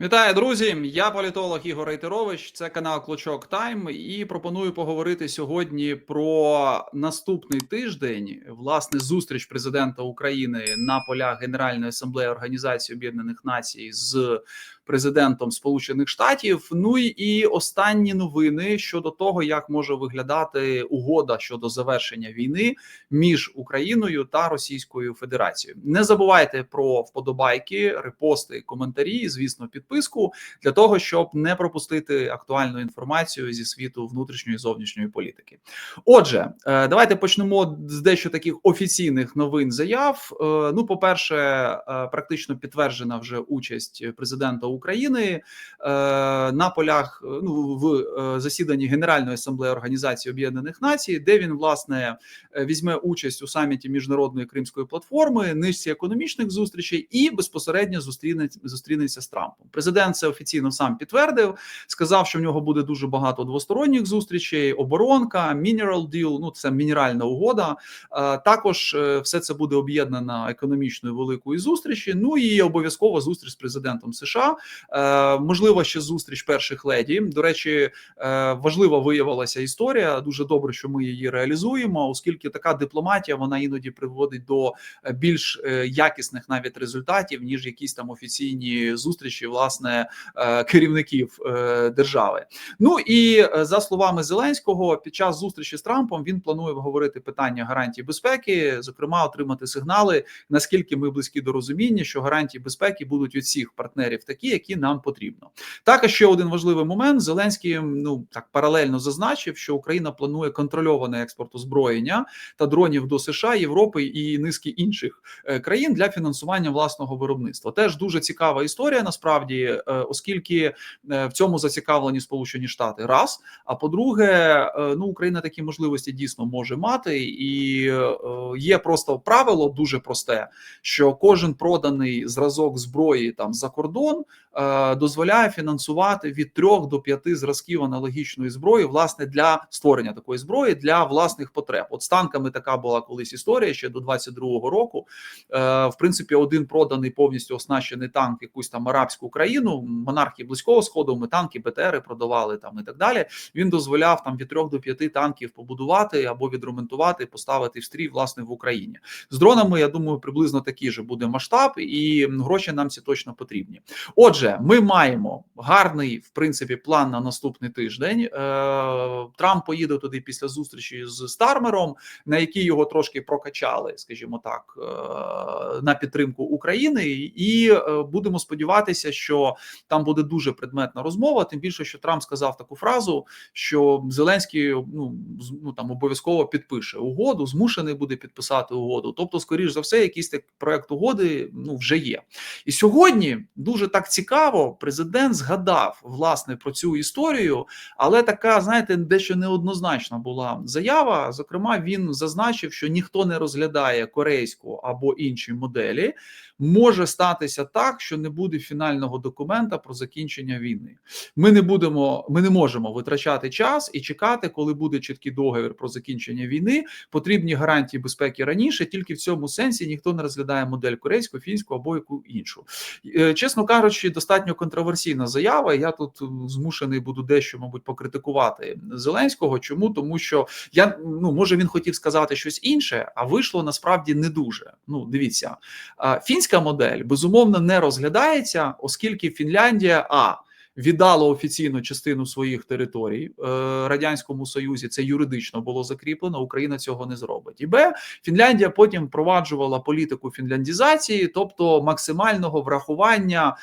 Вітаю, друзі! Я політолог Ігор Рейтерович. Це канал Клочок Тайм. І пропоную поговорити сьогодні про наступний тиждень. Власне, зустріч президента України на полях Генеральної асамблеї Організації Об'єднаних Націй з президентом Сполучених Штатів. Ну і останні новини щодо того, як може виглядати угода щодо завершення війни між Україною та Російською Федерацією. Не забувайте про вподобайки, репости, коментарі. Звісно, підписку для того, щоб не пропустити актуальну інформацію зі світу внутрішньої і зовнішньої політики. Отже, е, давайте почнемо з дещо таких офіційних новин заяв. Е, Ну, по перше, е, практично підтверджена вже участь президента України на полях ну в засіданні Генеральної асамблеї Організації Об'єднаних Націй, де він власне візьме участь у саміті міжнародної кримської платформи, низці економічних зустрічей і безпосередньо зустрінеться зустрінеться з Трампом. Президент це офіційно сам підтвердив. Сказав, що в нього буде дуже багато двосторонніх зустрічей. Оборонка, Mineral Deal, ну це мінеральна угода. Також все це буде об'єднано економічною великою зустрічі. Ну і обов'язково зустріч з президентом США. Е, можливо, ще зустріч перших леді. До речі, е, важлива виявилася історія. Дуже добре, що ми її реалізуємо, оскільки така дипломатія вона іноді приводить до е, більш якісних навіть результатів ніж якісь там офіційні зустрічі власне керівників держави. Ну і за словами Зеленського, під час зустрічі з Трампом він планує обговорити питання гарантій безпеки, зокрема, отримати сигнали, наскільки ми близькі до розуміння, що гарантії безпеки будуть від всіх партнерів такі, які нам потрібно. Також ще один важливий момент: Зеленський ну так паралельно зазначив, що Україна планує контрольований експорт озброєння та дронів до США, Європи і низки інших е, країн для фінансування власного виробництва. Теж дуже цікава історія, насправді, е, оскільки е, в цьому зацікавлені Сполучені Штати, раз. А по-друге, ну Україна такі можливості дійсно може мати, і є просто правило дуже просте: що кожен проданий зразок зброї там за кордон дозволяє фінансувати від 3 до 5 зразків аналогічної зброї, власне, для створення такої зброї для власних потреб. От з танками така була колись історія ще до 22-го року. Е, в принципі, один проданий повністю оснащений танк, якусь там арабську країну, монархи близького сходу. Ми танки БТРи продавали там і так далі. Він дозволяв там від 3 до 5 танків побудувати або відремонтувати, поставити в стрій власне в Україні з дронами. Я думаю, приблизно такий же буде масштаб, і гроші нам ці точно потрібні. Отже. Отже, ми маємо гарний в принципі план на наступний тиждень. Е, Трамп поїде туди після зустрічі з Стармером, на якій його трошки прокачали, скажімо так, е, на підтримку України, і е, будемо сподіватися, що там буде дуже предметна розмова. Тим більше, що Трамп сказав таку фразу, що Зеленський ну ну там обов'язково підпише угоду, змушений буде підписати угоду. Тобто, скоріш за все, якийсь так проект угоди ну вже є. І сьогодні дуже так цікаво цікаво, президент згадав власне про цю історію, але така, знаєте, дещо неоднозначна була заява. Зокрема, він зазначив, що ніхто не розглядає корейську або інші моделі. Може статися так, що не буде фінального документа про закінчення війни. Ми не будемо, ми не можемо витрачати час і чекати, коли буде чіткий договір про закінчення війни. Потрібні гарантії безпеки раніше. Тільки в цьому сенсі ніхто не розглядає модель корейську, фінську або яку іншу. Е, чесно кажучи, достатньо контроверсійна заява. Я тут змушений буду дещо, мабуть, покритикувати Зеленського. Чому тому, що я ну може він хотів сказати щось інше, а вийшло насправді не дуже. Ну, дивіться, фінська модель безумовно не розглядається, оскільки Фінляндія а. Віддало офіційну частину своїх територій е, радянському союзі. Це юридично було закріплено. Україна цього не зробить. І Б Фінляндія потім впроваджувала політику фінляндізації, тобто максимального врахування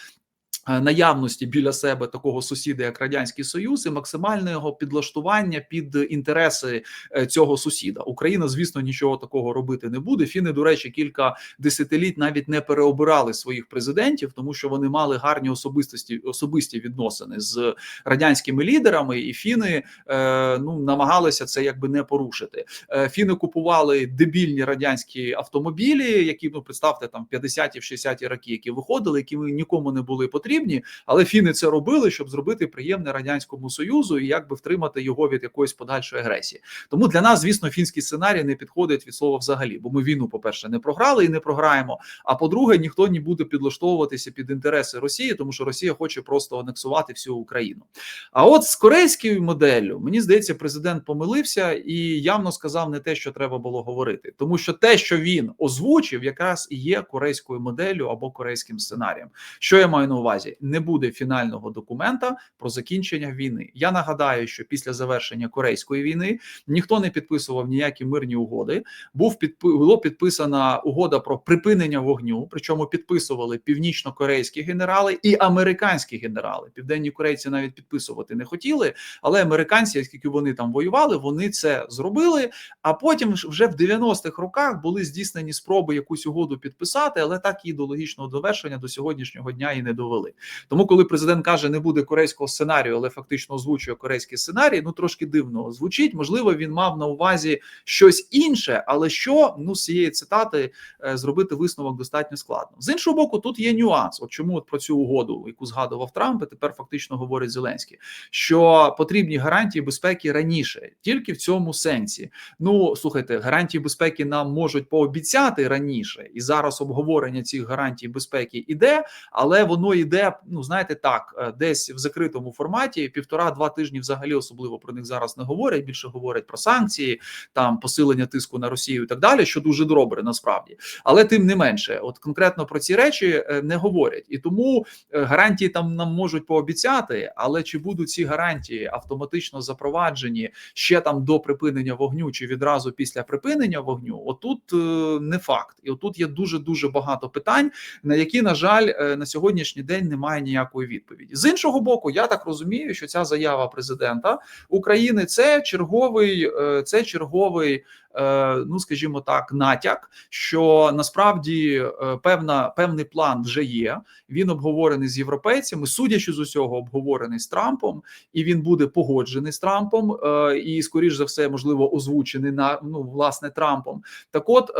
наявності біля себе такого сусіда, як радянський союз, і максимального підлаштування під інтереси е, цього сусіда. Україна, звісно, нічого такого робити не буде. Фіни, до речі, кілька десятиліть навіть не переобирали своїх президентів, тому що вони мали гарні особистості особисті відносини з радянськими лідерами, і фіни е, ну намагалися це якби не порушити. Е, Фіни купували дебільні радянські автомобілі, які ну представте там 50-ті, 60-ті роки, які виходили, які нікому не були потрібні потрібні, але фіни це робили, щоб зробити приємне радянському союзу і якби втримати його від якоїсь подальшої агресії. Тому для нас, звісно, фінський сценарій не підходить від слова взагалі, бо ми війну, по перше, не програли і не програємо. А по-друге, ніхто не буде підлаштовуватися під інтереси Росії, тому що Росія хоче просто анексувати всю Україну. А от з корейською моделлю мені здається, президент помилився і явно сказав не те, що треба було говорити, тому що те, що він озвучив, якраз і є корейською моделлю або корейським сценарієм. Що я маю на увазі? Не буде фінального документа про закінчення війни. Я нагадаю, що після завершення корейської війни ніхто не підписував ніякі мирні угоди. Був було підписана угода про припинення вогню. Причому підписували північно-корейські генерали і американські генерали. Південні корейці навіть підписувати не хотіли, але американці, оскільки вони там воювали, вони це зробили. А потім вже в 90-х роках були здійснені спроби якусь угоду підписати, але так і до логічного довершення до сьогоднішнього дня і не довели. Тому, коли президент каже, не буде корейського сценарію, але фактично озвучує корейський сценарій, ну трошки дивно звучить. Можливо, він мав на увазі щось інше, але що ну з цієї цитати е, зробити висновок достатньо складно. З іншого боку, тут є нюанс. От чому от про цю угоду, яку згадував Трамп, і тепер фактично говорить Зеленський, що потрібні гарантії безпеки раніше, тільки в цьому сенсі. Ну слухайте, гарантії безпеки нам можуть пообіцяти раніше, і зараз обговорення цих гарантій безпеки іде, але воно йде. Ну знаєте, так, е, десь в закритому форматі півтора-два тижні взагалі особливо про них зараз не говорять. Більше говорять про санкції, там посилення тиску на Росію і так далі, що дуже добре насправді. Але тим не менше, от конкретно про ці речі е, не говорять, і тому е, гарантії там нам можуть пообіцяти, але чи будуть ці гарантії автоматично запроваджені ще там до припинення вогню, чи відразу після припинення вогню? Отут не факт, і отут є дуже дуже багато питань, на які на жаль на сьогоднішній день немає ніякої відповіді. З іншого боку, я так розумію, що ця заява президента України це черговий, це черговий ну скажімо так, натяк, що насправді певна певний план вже є. Він обговорений з європейцями, судячи з усього, обговорений з Трампом, і він буде погоджений з Трампом, і скоріш за все, можливо, озвучений на ну власне Трампом. Так, от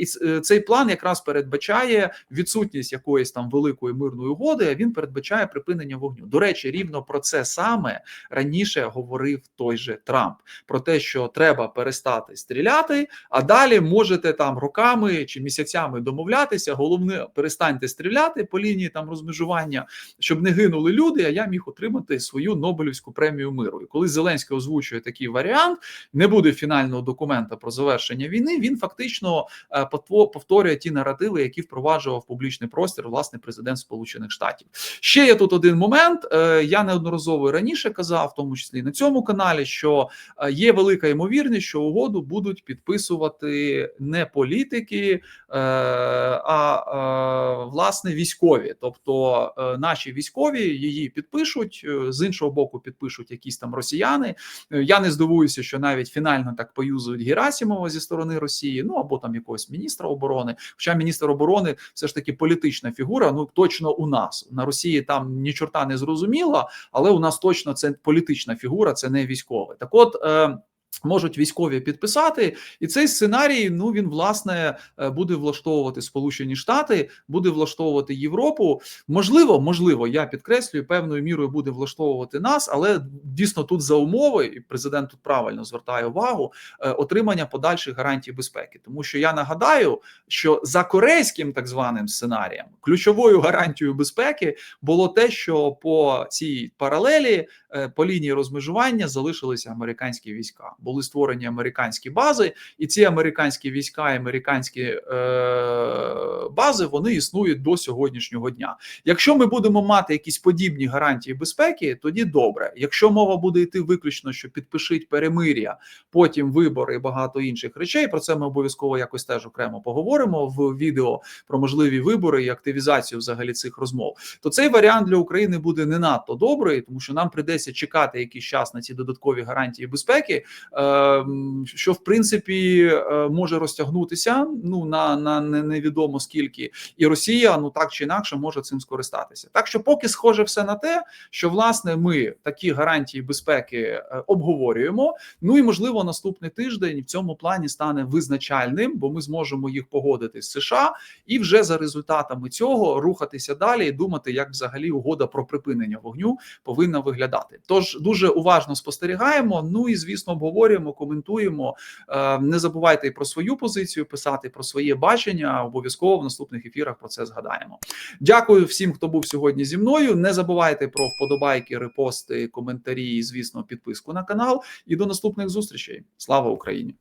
і цей план якраз передбачає відсутність якоїсь там великої мирної угоди. а Він передбачає припинення вогню. До речі, рівно про це саме раніше говорив той же Трамп: про те, що треба перестати стріляти стріляти, а далі можете там роками чи місяцями домовлятися. Головне, перестаньте стріляти по лінії там розмежування, щоб не гинули люди. А я міг отримати свою Нобелівську премію миру. І коли Зеленський озвучує такий варіант, не буде фінального документа про завершення війни. Він фактично е, повторює ті наративи, які впроваджував публічний простір, власне, президент Сполучених Штатів. Ще є тут один момент. Е, я неодноразово раніше казав, в тому числі на цьому каналі, що е, є велика ймовірність, що угоду будуть підписувати не політики, е, а е, власне військові. Тобто е, наші військові її підпишуть з іншого боку, підпишуть якісь там росіяни. Я не здивуюся, що навіть фінально так поюзують Герасімова зі сторони Росії, ну або там якогось міністра оборони. Хоча міністр оборони все ж таки політична фігура. Ну точно у нас на Росії там ні чорта не зрозуміло, але у нас точно це політична фігура, це не військовий. Так, от. Можуть військові підписати, і цей сценарій ну він власне е, буде влаштовувати Сполучені Штати, буде влаштовувати Європу. Можливо, можливо, я підкреслюю, певною мірою буде влаштовувати нас, але дійсно тут за умови, і президент тут правильно звертає увагу е, отримання подальших гарантій безпеки. Тому що я нагадаю, що за корейським так званим сценарієм ключовою гарантією безпеки було те, що по цій паралелі е, по лінії розмежування залишилися американські війська були створені американські бази, і ці американські війська, і американські е, бази вони існують до сьогоднішнього дня. Якщо ми будемо мати якісь подібні гарантії безпеки, тоді добре. Якщо мова буде йти виключно, що підпишіть перемир'я, потім вибори і багато інших речей. Про це ми обов'язково якось теж окремо поговоримо в відео про можливі вибори і активізацію взагалі цих розмов. То цей варіант для України буде не надто добрий, тому що нам придеться чекати якийсь час на ці додаткові гарантії безпеки. Ем, що в принципі е, може розтягнутися ну на, на не- невідомо скільки, і Росія ну так чи інакше може цим скористатися. Так що, поки схоже все на те, що власне ми такі гарантії безпеки е, обговорюємо. Ну і можливо, наступний тиждень в цьому плані стане визначальним, бо ми зможемо їх погодити з США і вже за результатами цього рухатися далі і думати, як взагалі угода про припинення вогню повинна виглядати. Тож дуже уважно спостерігаємо. Ну і звісно, обговорюємо, коментуємо. Е, Не забувайте і про свою позицію писати про своє бачення. Обов'язково в наступних ефірах про це згадаємо. Дякую всім, хто був сьогодні зі мною. Не забувайте про вподобайки, репости, коментарі і, звісно, підписку на канал. І до наступних зустрічей. Слава Україні!